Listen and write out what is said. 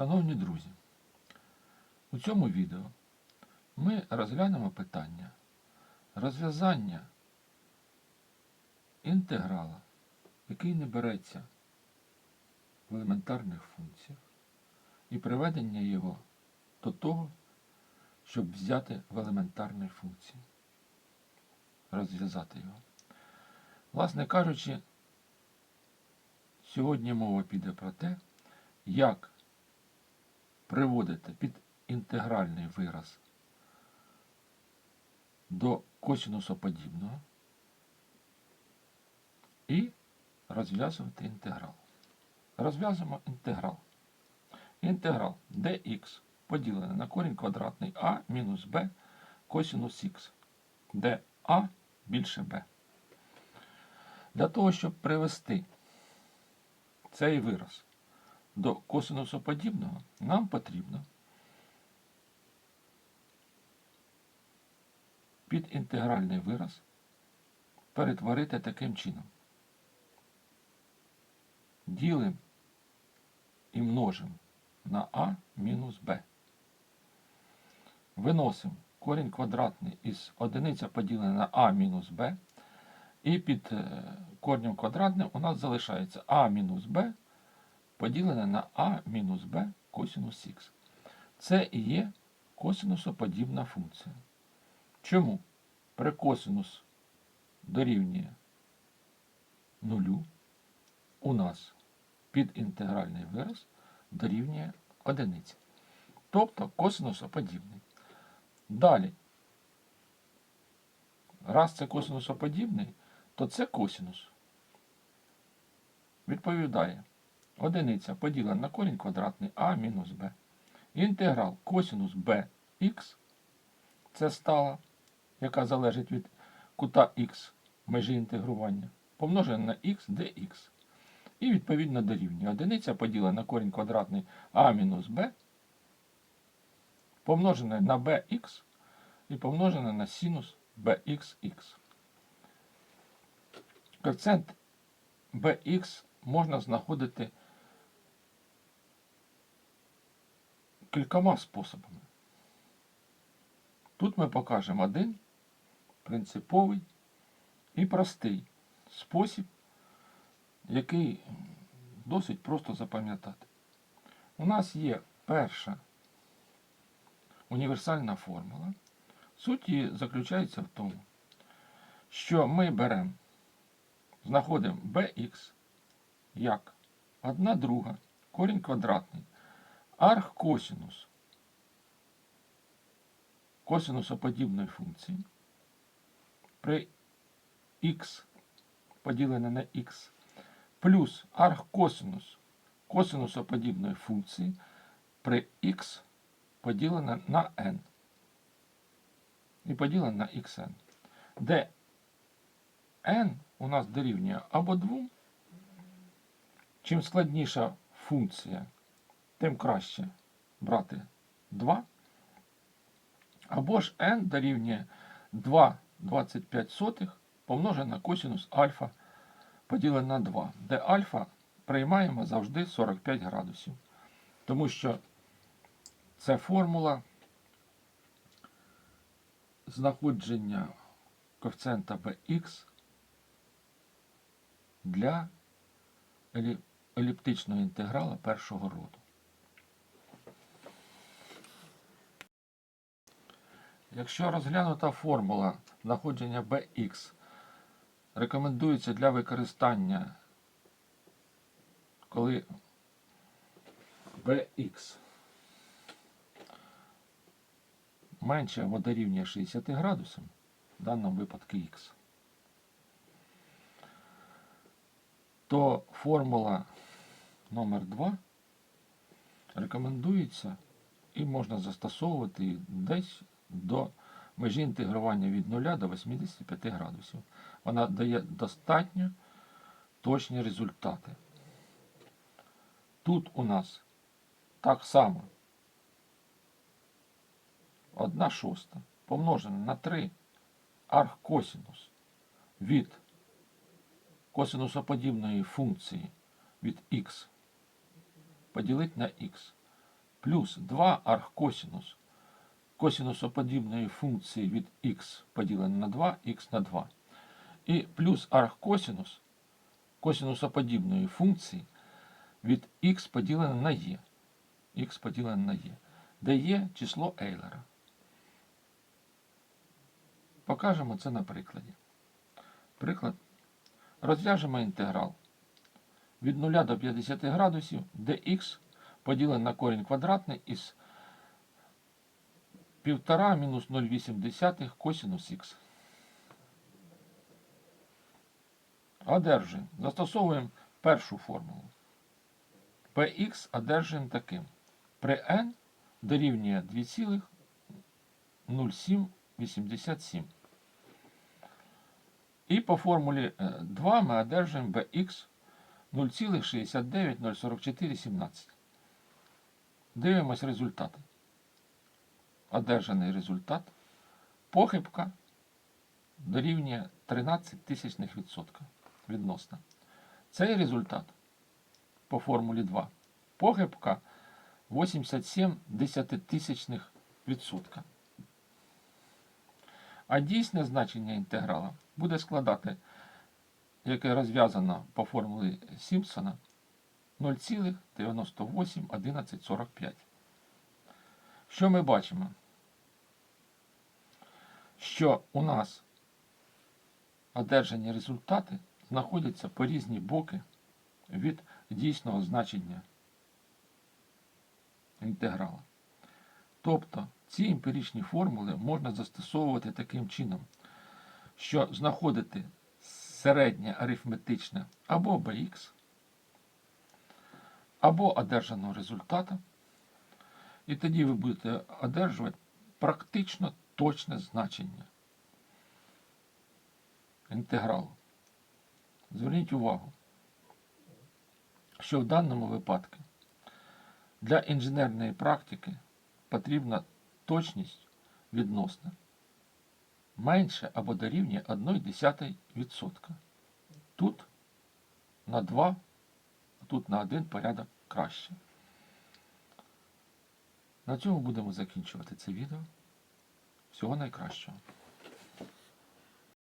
Шановні друзі, у цьому відео ми розглянемо питання розв'язання інтеграла, який не береться в елементарних функціях, і приведення його до того, щоб взяти в елементарні функції, розв'язати його. Власне кажучи, сьогодні мова піде про те, як приводити під інтегральний вираз до косинусоподібного і розв'язувати інтеграл. Розв'язуємо інтеграл. Інтеграл dx поділене на корінь квадратний а мінус b косинус х, де а більше b. Для того, щоб привести цей вираз до косинусоподібного, нам потрібно під інтегральний вираз перетворити таким чином. Ділимо і множимо на а мінус b. Виносимо корінь квадратний із одиниця поділене на а мінус b. І під е, корнем квадратним у нас залишається а мінус b поділене на а мінус b косинус х. Це і є косинусоподібна функція. Чому? При косинус дорівнює нулю у нас підінтегральний вираз дорівнює одиниці. Тобто косинусоподібний. Далі, раз це косинусоподібний, то це косинус. Відповідає одиниця поділена на корінь квадратний а мінус b. Інтеграл косинус bx це стала, яка залежить від кута х межі інтегрування, помножена на х dx. І відповідно дорівнює. Одиниця поділена на корінь квадратний а мінус b, помножена на bx і помножена на синус bxx. Коефіцієнт bx можна знаходити кількома способами. Тут ми покажемо один принциповий і простий спосіб, який досить просто запам'ятати. У нас є перша універсальна формула. Суть її заключається в тому, що ми беремо, знаходимо bx як 1 друга, корінь квадратний, архкосинус. Косинусоподібної функції. При х поділене на х плюс архкосинус косинусоподібної функції при х поділене на n. І поділене на xn, де n у нас дорівнює або 2, чим складніша функція, тим краще брати 2, або ж n дорівнює 2,25 помножене на косинус альфа поділене на 2, де альфа приймаємо завжди 45 градусів. Тому що це формула знаходження коефіцієнта bx для еліптичного інтеграла першого роду. Якщо розглянута формула знаходження bx рекомендується для використання, коли bx менше або дорівнює 60 градусам, в даному випадку х, то формула номер 2 рекомендується і можна застосовувати десь до межі інтегрування від 0 до 85 градусів. Вона дає достатньо точні результати. Тут у нас так само 1 шоста помножена на 3 архкосинус від косинусоподібної функції від х поділити на х. плюс 2 архкосінус косінусоподібної функції від х поділене на 2, х на 2. І плюс архкосінус косінусоподібної функції від х поділене на e. х поділене на e, де є число Ейлера. Покажемо це на прикладі. Приклад. Розв'яжемо інтеграл від 0 до 50 градусів, де х поділене на корінь квадратний із 1,5 мінус 0,8 косінус х. Одержуємо. Застосовуємо першу формулу. Px одержуємо таким. При n дорівнює 2,0787. І по формулі е, 2 ми одержуємо bx 0,6904417. Дивимось результати. Одержаний результат. Похибка дорівнює 13 тисячних відсотка відносно. Цей результат по формулі 2. Похибка 87 десятитисячних відсотка. А дійсне значення інтеграла буде складати, яке розв'язано по формулі Сімпсона, 0,981145. Що ми бачимо? Що у нас одержані результати знаходяться по різні боки від дійсного значення інтеграла. Тобто ці емпіричні формули можна застосовувати таким чином, що знаходити середнє арифметичне або bx, або одержаного результата, і тоді ви будете одержувати практично точне значення інтегралу. Зверніть увагу, що в даному випадку для інженерної практики потрібна точність відносна менше або дорівнює 1,1%. Тут на 2, тут на 1 порядок краще. На цьому будемо закінчувати це відео. Всього найкращого.